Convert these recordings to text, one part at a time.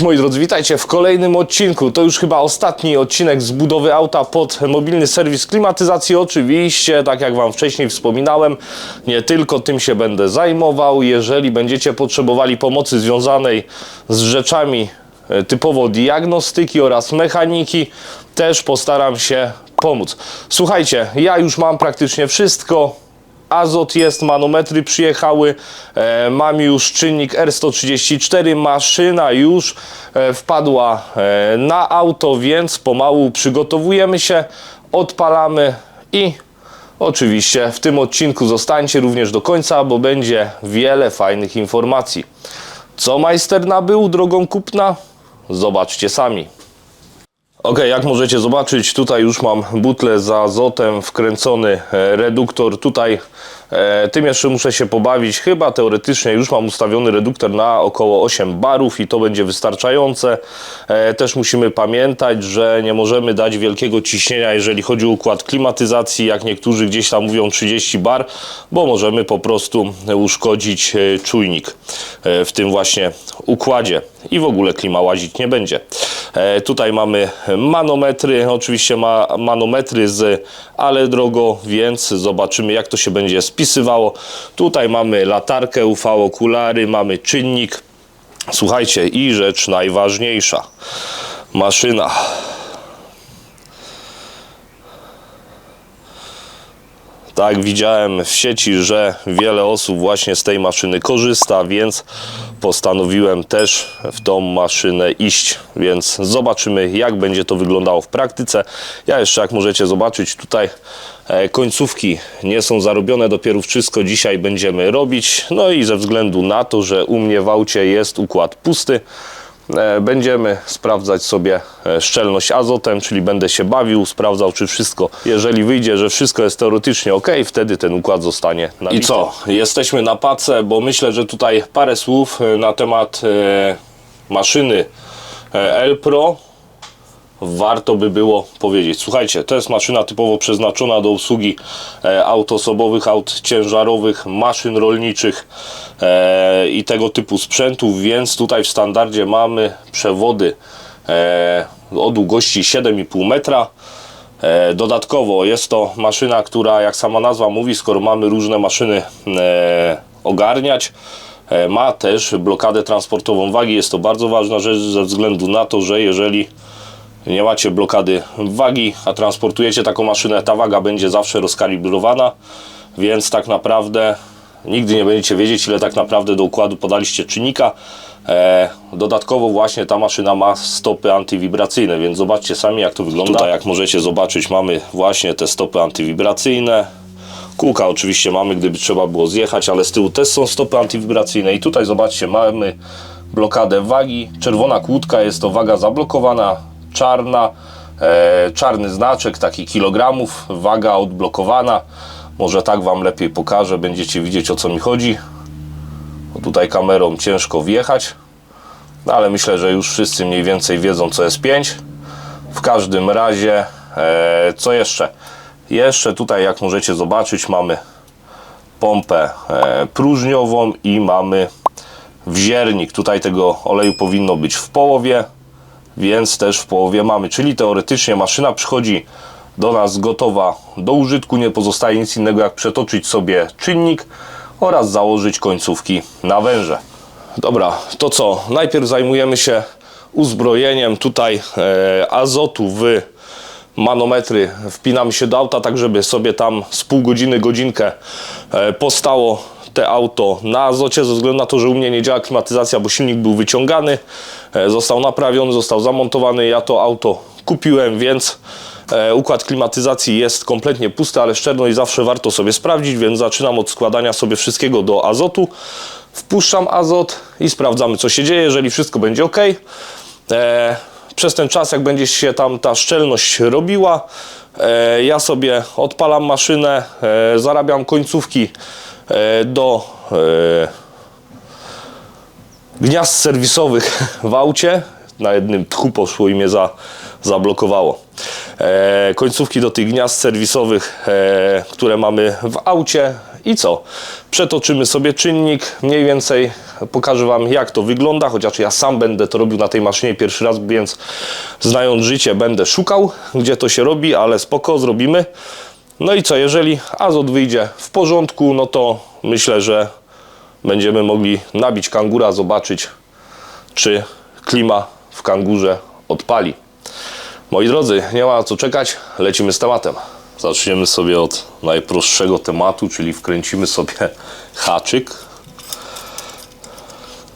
Cześć moi drodzy, witajcie w kolejnym odcinku. To już chyba ostatni odcinek z budowy auta pod mobilny serwis klimatyzacji. Oczywiście, tak jak Wam wcześniej wspominałem, nie tylko tym się będę zajmował. Jeżeli będziecie potrzebowali pomocy związanej z rzeczami e, typowo diagnostyki oraz mechaniki, też postaram się pomóc. Słuchajcie, ja już mam praktycznie wszystko. Azot jest, manometry przyjechały, e, mam już czynnik R134, maszyna już e, wpadła e, na auto, więc pomału przygotowujemy się, odpalamy i oczywiście w tym odcinku zostańcie również do końca, bo będzie wiele fajnych informacji. Co majster nabył drogą kupna? Zobaczcie sami. Ok, jak możecie zobaczyć, tutaj już mam butlę z azotem, wkręcony e, reduktor. Tutaj e, tym jeszcze muszę się pobawić. Chyba teoretycznie już mam ustawiony reduktor na około 8 barów i to będzie wystarczające. E, też musimy pamiętać, że nie możemy dać wielkiego ciśnienia, jeżeli chodzi o układ klimatyzacji, jak niektórzy gdzieś tam mówią 30 bar, bo możemy po prostu uszkodzić e, czujnik e, w tym właśnie układzie i w ogóle klima łazić nie będzie. E, tutaj mamy manometry, oczywiście ma manometry z ale drogo, więc zobaczymy jak to się będzie spisywało. Tutaj mamy latarkę UV, okulary, mamy czynnik. Słuchajcie, i rzecz najważniejsza. Maszyna. Tak, widziałem w sieci, że wiele osób właśnie z tej maszyny korzysta, więc postanowiłem też w tą maszynę iść. Więc zobaczymy, jak będzie to wyglądało w praktyce. Ja jeszcze, jak możecie zobaczyć, tutaj e, końcówki nie są zarobione, dopiero wszystko dzisiaj będziemy robić. No i ze względu na to, że u mnie w aucie jest układ pusty, Będziemy sprawdzać sobie e, szczelność azotem, czyli będę się bawił, sprawdzał czy wszystko. Jeżeli wyjdzie, że wszystko jest teoretycznie ok, wtedy ten układ zostanie na I co? Jesteśmy na pace, bo myślę, że tutaj parę słów e, na temat e, maszyny e, L Pro warto by było powiedzieć. Słuchajcie, to jest maszyna typowo przeznaczona do obsługi e, aut osobowych, aut ciężarowych, maszyn rolniczych e, i tego typu sprzętów, więc tutaj w standardzie mamy przewody e, o długości 7,5 metra. Dodatkowo jest to maszyna, która jak sama nazwa mówi, skoro mamy różne maszyny ogarniać, ma też blokadę transportową wagi. Jest to bardzo ważna rzecz ze względu na to, że jeżeli nie macie blokady wagi, a transportujecie taką maszynę, ta waga będzie zawsze rozkalibrowana, więc tak naprawdę nigdy nie będziecie wiedzieć, ile tak naprawdę do układu podaliście czynnika. E, dodatkowo właśnie ta maszyna ma stopy antywibracyjne, więc zobaczcie sami jak to wygląda. Tutaj jak możecie zobaczyć mamy właśnie te stopy antywibracyjne. Kółka oczywiście mamy, gdyby trzeba było zjechać, ale z tyłu też są stopy antywibracyjne i tutaj zobaczcie mamy blokadę wagi. Czerwona kłódka jest to waga zablokowana, czarna, e, czarny znaczek, taki kilogramów, waga odblokowana. Może tak Wam lepiej pokażę, będziecie widzieć o co mi chodzi. Tutaj kamerą ciężko wjechać, no ale myślę, że już wszyscy mniej więcej wiedzą co jest 5. W każdym razie, e, co jeszcze? Jeszcze tutaj, jak możecie zobaczyć, mamy pompę e, próżniową i mamy wziernik. Tutaj tego oleju powinno być w połowie, więc też w połowie mamy. Czyli teoretycznie maszyna przychodzi do nas gotowa do użytku. Nie pozostaje nic innego jak przetoczyć sobie czynnik oraz założyć końcówki na węże. Dobra, to co? Najpierw zajmujemy się uzbrojeniem tutaj e, azotu w manometry. Wpinamy się do auta, tak żeby sobie tam z pół godziny, godzinkę e, postało te auto na azocie, ze względu na to, że u mnie nie działa klimatyzacja, bo silnik był wyciągany, e, został naprawiony, został zamontowany. Ja to auto kupiłem, więc e, układ klimatyzacji jest kompletnie pusty, ale szczerność zawsze warto sobie sprawdzić, więc zaczynam od składania sobie wszystkiego do azotu. Wpuszczam azot i sprawdzamy, co się dzieje. Jeżeli wszystko będzie ok, e, przez ten czas, jak będzie się tam ta szczelność robiła, ja sobie odpalam maszynę, e, zarabiam końcówki e, do e, gniazd serwisowych w aucie. Na jednym tchu poszło i mnie za, zablokowało. E, końcówki do tych gniazd serwisowych, e, które mamy w aucie i co? Przetoczymy sobie czynnik, mniej więcej pokażę Wam jak to wygląda, chociaż ja sam będę to robił na tej maszynie pierwszy raz, więc znając życie będę szukał, gdzie to się robi, ale spoko, zrobimy. No i co, jeżeli azot wyjdzie w porządku, no to myślę, że będziemy mogli nabić kangura, zobaczyć czy klima w kangurze odpali. Moi drodzy, nie ma co czekać, lecimy z tematem. Zaczniemy sobie od najprostszego tematu, czyli wkręcimy sobie haczyk.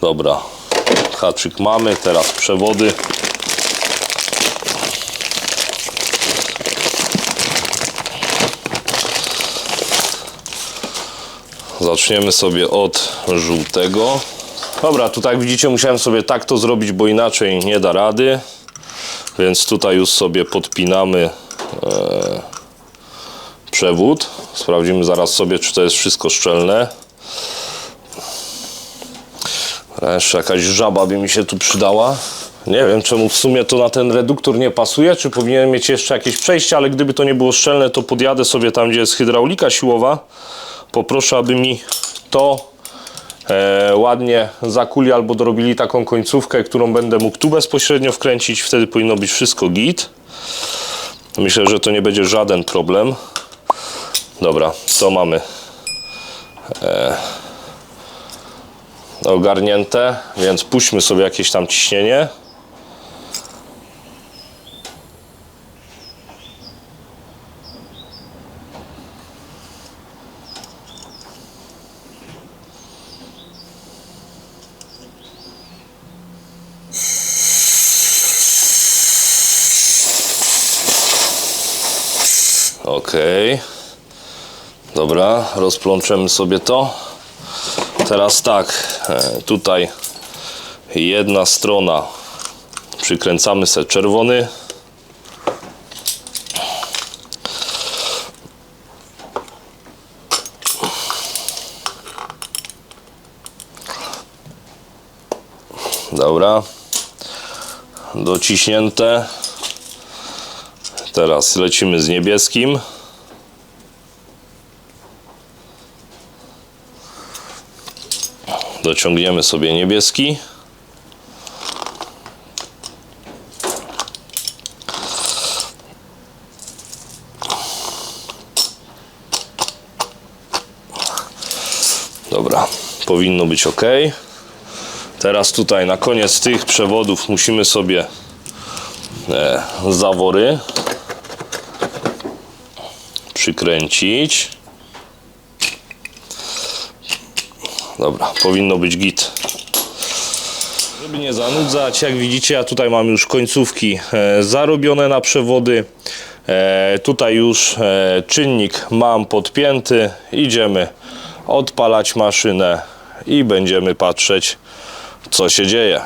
Dobra, haczyk mamy, teraz przewody. Zaczniemy sobie od żółtego. Dobra, tutaj jak widzicie musiałem sobie tak to zrobić, bo inaczej nie da rady. Więc tutaj już sobie podpinamy e, przewód. Sprawdzimy zaraz sobie, czy to jest wszystko szczelne. Jeszcze jakaś żaba by mi się tu przydała. Nie wiem, czemu w sumie to na ten reduktor nie pasuje, czy powinien mieć jeszcze jakieś przejście, ale gdyby to nie było szczelne, to podjadę sobie tam, gdzie jest hydraulika siłowa. Poproszę, aby mi to e, ładnie zakuli albo dorobili taką końcówkę, którą będę mógł tu bezpośrednio wkręcić. Wtedy powinno być wszystko git. Myślę, że to nie będzie żaden problem. Dobra, to mamy e, ogarnięte, więc puśćmy sobie jakieś tam ciśnienie. Ok. Dobra, rozplączemy sobie to. Teraz tak, e, tutaj jedna strona przykręcamy sobie czerwony. Dobra. Dociśnięte. Teraz lecimy z niebieskim. Dociągniemy sobie niebieski. Dobra, powinno być ok. Teraz tutaj na koniec tych przewodów musimy sobie e, zawory przykręcić. Dobra, powinno być git. Żeby nie zanudzać, jak widzicie, ja tutaj mam już końcówki e, zarobione na przewody. E, tutaj już e, czynnik mam podpięty. Idziemy odpalać maszynę i będziemy patrzeć, co się dzieje.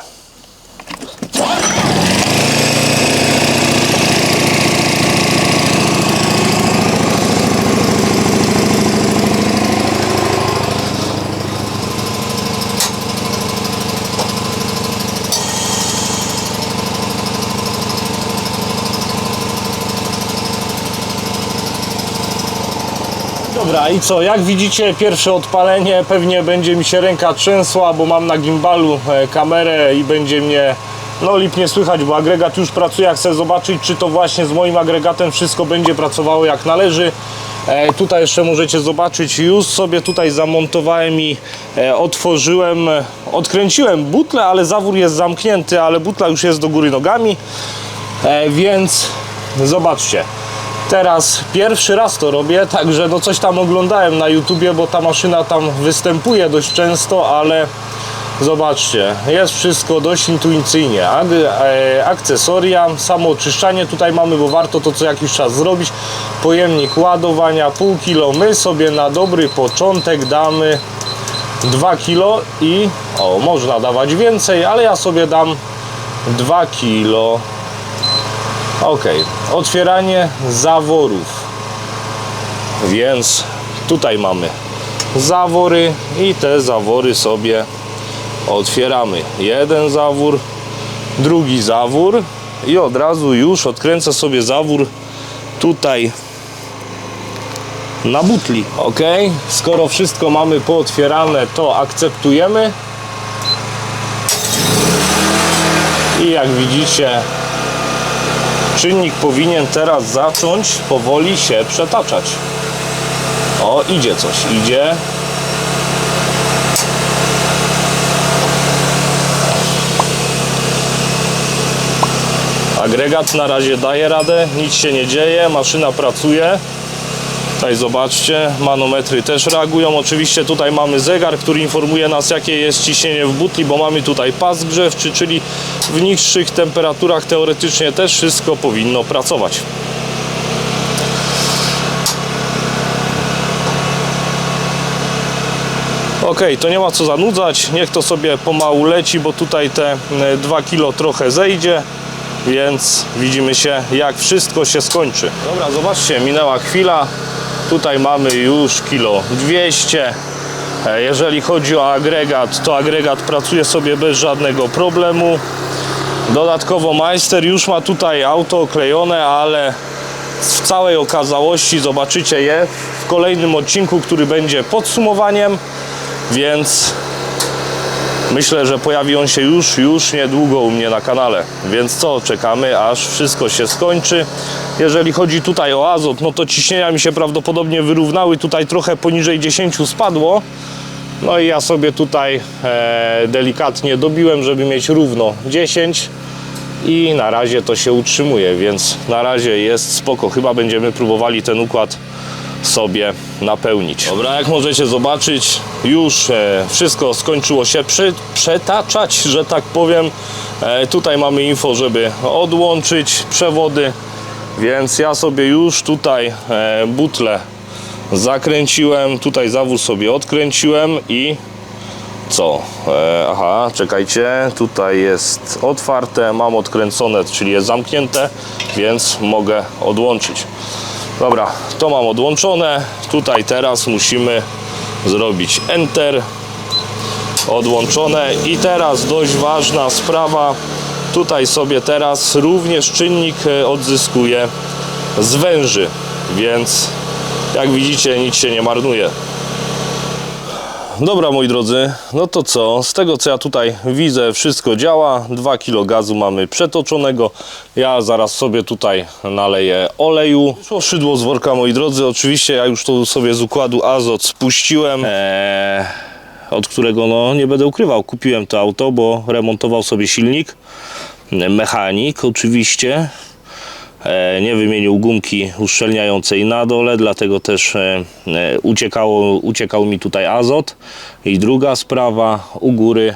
Dobra, i co? Jak widzicie, pierwsze odpalenie pewnie będzie mi się ręka trzęsła, bo mam na gimbalu e, kamerę i będzie mnie no lipnie słychać, bo agregat już pracuje. Chcę zobaczyć, czy to właśnie z moim agregatem wszystko będzie pracowało jak należy. E, tutaj jeszcze możecie zobaczyć, już sobie tutaj zamontowałem i e, otworzyłem, odkręciłem butlę, ale zawór jest zamknięty, ale butla już jest do góry nogami, e, więc zobaczcie. Teraz pierwszy raz to robię, także no coś tam oglądałem na YouTubie, bo ta maszyna tam występuje dość często, ale zobaczcie, jest wszystko dość intuicyjnie. E, akcesoria, samo oczyszczanie tutaj mamy, bo warto to co jakiś czas zrobić. Pojemnik ładowania, pół kilo. My sobie na dobry początek damy 2 kilo i o, można dawać więcej, ale ja sobie dam 2 kilo. Ok, otwieranie zaworów. Więc tutaj mamy zawory i te zawory sobie otwieramy. Jeden zawór, drugi zawór i od razu już odkręcę sobie zawór tutaj na butli. Ok, skoro wszystko mamy pootwierane, to akceptujemy. I jak widzicie, czynnik powinien teraz zacząć powoli się przetaczać. O, idzie coś, idzie. Agregat na razie daje radę, nic się nie dzieje, maszyna pracuje. Tutaj zobaczcie, manometry też reagują. Oczywiście tutaj mamy zegar, który informuje nas jakie jest ciśnienie w butli, bo mamy tutaj pas grzewczy, czyli w niższych temperaturach teoretycznie też wszystko powinno pracować. Ok, to nie ma co zanudzać, niech to sobie pomału leci, bo tutaj te 2 kg trochę zejdzie, więc widzimy się jak wszystko się skończy. Dobra, zobaczcie, minęła chwila, tutaj mamy już kilo 200. E, Jeżeli chodzi o agregat, to agregat pracuje sobie bez żadnego problemu. Dodatkowo majster już ma tutaj auto oklejone, ale w całej okazałości zobaczycie je w kolejnym odcinku, który będzie podsumowaniem, więc myślę, że pojawi on się już, już niedługo u mnie na kanale. Więc co, czekamy aż wszystko się skończy. Jeżeli chodzi tutaj o azot, no to ciśnienia mi się prawdopodobnie wyrównały, tutaj trochę poniżej 10 spadło. No i ja sobie tutaj e, delikatnie dobiłem, żeby mieć równo 10 i na razie to się utrzymuje, więc na razie jest spoko. Chyba będziemy próbowali ten układ sobie napełnić. Dobra, jak możecie zobaczyć, już e, wszystko skończyło się przy, przetaczać, że tak powiem. E, tutaj mamy info, żeby odłączyć przewody, więc ja sobie już tutaj e, butlę zakręciłem, tutaj zawór sobie odkręciłem i co? E, aha, czekajcie, tutaj jest otwarte, mam odkręcone, czyli jest zamknięte, więc mogę odłączyć. Dobra, to mam odłączone. Tutaj teraz musimy zrobić Enter. Odłączone. I teraz dość ważna sprawa. Tutaj sobie teraz również czynnik e, odzyskuje zwęży, więc jak widzicie nic się nie marnuje. Dobra moi drodzy, no to co, z tego co ja tutaj widzę wszystko działa, 2 kg gazu mamy przetoczonego, ja zaraz sobie tutaj naleję oleju. Wyszło szydło z worka moi drodzy, oczywiście ja już to sobie z układu azot spuściłem, eee, od którego no nie będę ukrywał, kupiłem to auto, bo remontował sobie silnik, mechanik oczywiście, nie wymienił gumki uszczelniającej na dole, dlatego też e, e, uciekało, uciekał mi tutaj azot. I druga sprawa, u góry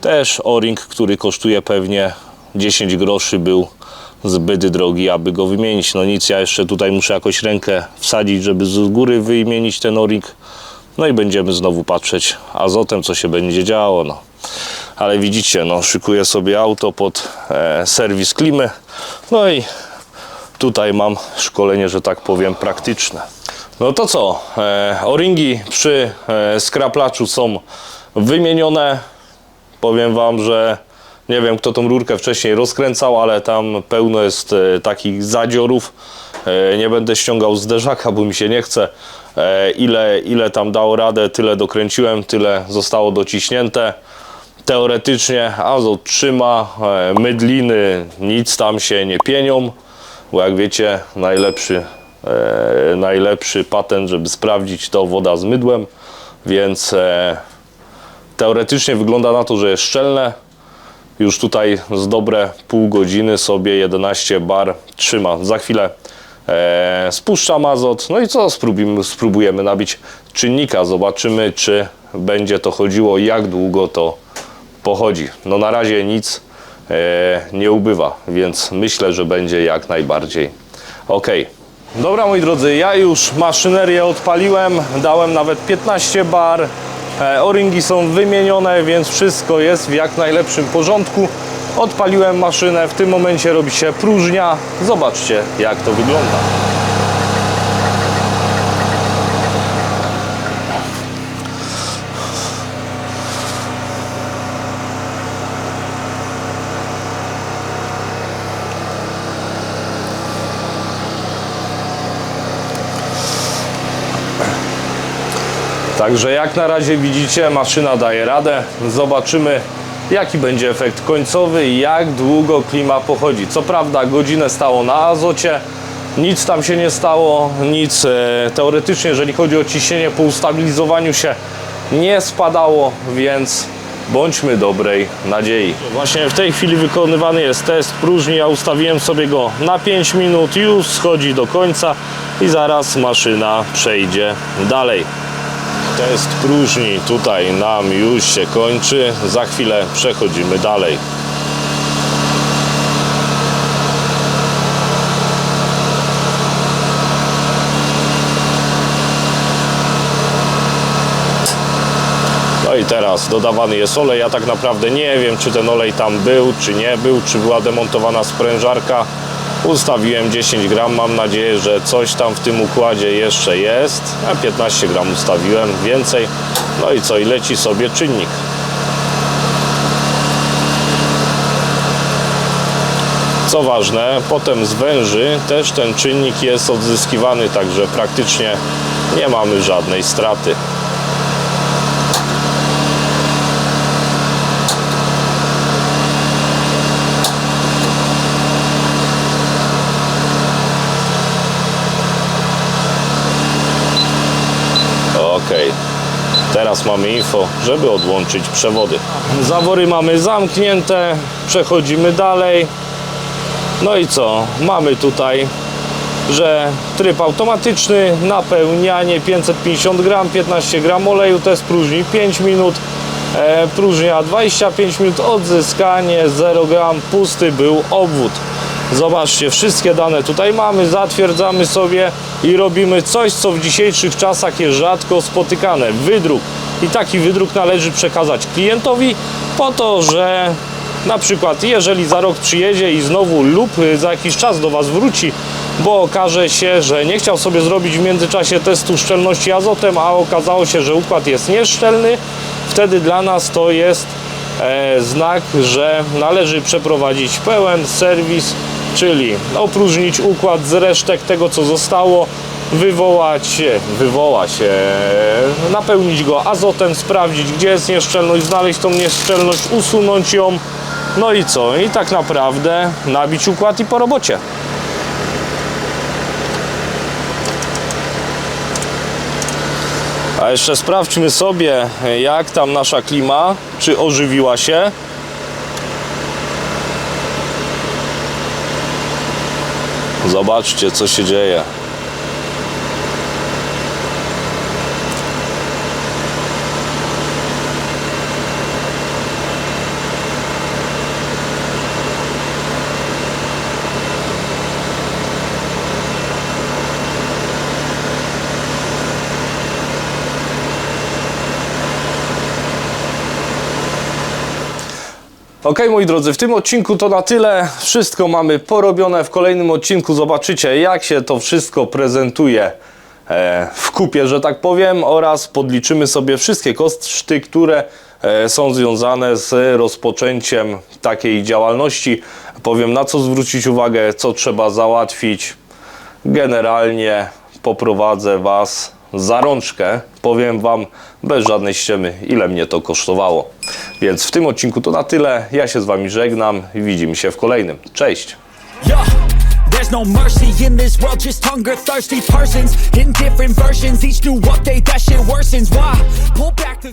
też o-ring, który kosztuje pewnie 10 groszy był zbyt drogi, aby go wymienić. No nic, ja jeszcze tutaj muszę jakoś rękę wsadzić, żeby z góry wymienić ten o-ring. No i będziemy znowu patrzeć azotem, co się będzie działo. No. Ale widzicie, no, szykuję sobie auto pod e, serwis klimy. No i tutaj mam szkolenie, że tak powiem, praktyczne. No to co? E, O-ringi przy e, skraplaczu są wymienione. Powiem Wam, że nie wiem kto tą rurkę wcześniej rozkręcał, ale tam pełno jest e, takich zadziorów. Nie będę ściągał zderzaka, bo mi się nie chce. Ile, ile tam dało radę, tyle dokręciłem, tyle zostało dociśnięte. Teoretycznie azot trzyma, mydliny nic tam się nie pienią, bo jak wiecie najlepszy, e, najlepszy patent, żeby sprawdzić to woda z mydłem, więc e, teoretycznie wygląda na to, że jest szczelne. Już tutaj z dobre pół godziny sobie 11 bar trzyma. Za chwilę e, spuszczam azot. No i co? Spróbujemy, spróbujemy nabić czynnika. Zobaczymy, czy będzie to chodziło, jak długo to pochodzi. No na razie nic nie ubywa, więc myślę, że będzie jak najbardziej ok. Dobra moi drodzy, ja już maszynerię odpaliłem, dałem nawet 15 bar. E, O-ringi są wymienione, więc wszystko jest w jak najlepszym porządku. Odpaliłem maszynę, w tym momencie robi się próżnia. Zobaczcie jak to wygląda. Także jak na razie widzicie, maszyna daje radę. Zobaczymy, jaki będzie efekt końcowy i jak długo klima pochodzi. Co prawda, godzinę stało na azocie, nic tam się nie stało, nic e, teoretycznie, jeżeli chodzi o ciśnienie po ustabilizowaniu się, nie spadało, więc bądźmy dobrej nadziei. Właśnie w tej chwili wykonywany jest test próżni. Ja ustawiłem sobie go na 5 minut, już schodzi do końca i zaraz maszyna przejdzie dalej. Test próżni tutaj nam już się kończy. Za chwilę przechodzimy dalej. No i teraz dodawany jest olej. Ja tak naprawdę nie wiem, czy ten olej tam był, czy nie był, czy była demontowana sprężarka. Ustawiłem 10 gram, mam nadzieję, że coś tam w tym układzie jeszcze jest. A 15 gram ustawiłem, więcej. No i co, i leci sobie czynnik. Co ważne, potem z węży też ten czynnik jest odzyskiwany, także praktycznie nie mamy żadnej straty. Okej. Teraz mamy info, żeby odłączyć przewody. Zawory mamy zamknięte, przechodzimy dalej. No i co? Mamy tutaj, że tryb automatyczny, napełnianie 550 gram, 15 gram oleju, test próżni 5 minut, e, próżnia 25 minut, odzyskanie 0 gram, pusty był obwód. Zobaczcie, wszystkie dane tutaj mamy, zatwierdzamy sobie i robimy coś, co w dzisiejszych czasach jest rzadko spotykane. Wydruk. I taki wydruk należy przekazać klientowi po to, że na przykład jeżeli za rok przyjedzie i znowu lub y, za jakiś czas do Was wróci, bo okaże się, że nie chciał sobie zrobić w międzyczasie testu szczelności azotem, a okazało się, że układ jest nieszczelny, wtedy dla nas to jest e, znak, że należy przeprowadzić pełen serwis, czyli opróżnić układ z resztek tego, co zostało, wywołać, wywołać, napełnić go azotem, sprawdzić, gdzie jest nieszczelność, znaleźć tą nieszczelność, usunąć ją, no i co? I tak naprawdę nabić układ i po robocie. A jeszcze sprawdźmy sobie, jak tam nasza klima, czy ożywiła się. Zobaczcie, co się dzieje. Ok, moi drodzy, w tym odcinku to na tyle. Wszystko mamy porobione. W kolejnym odcinku zobaczycie, jak się to wszystko prezentuje e, w kupie, że tak powiem, oraz podliczymy sobie wszystkie koszty, które e, są związane z rozpoczęciem takiej działalności. Powiem, na co zwrócić uwagę, co trzeba załatwić. Generalnie poprowadzę Was za rączkę. Powiem Wam bez żadnej ściemy, ile mnie to kosztowało. Więc w tym odcinku to na tyle. Ja się z Wami żegnam i widzimy się w kolejnym. Cześć! There's no mercy in this world, just hunger, thirsty persons in different versions. Each new update, that shit worsens. Why? Pull back the.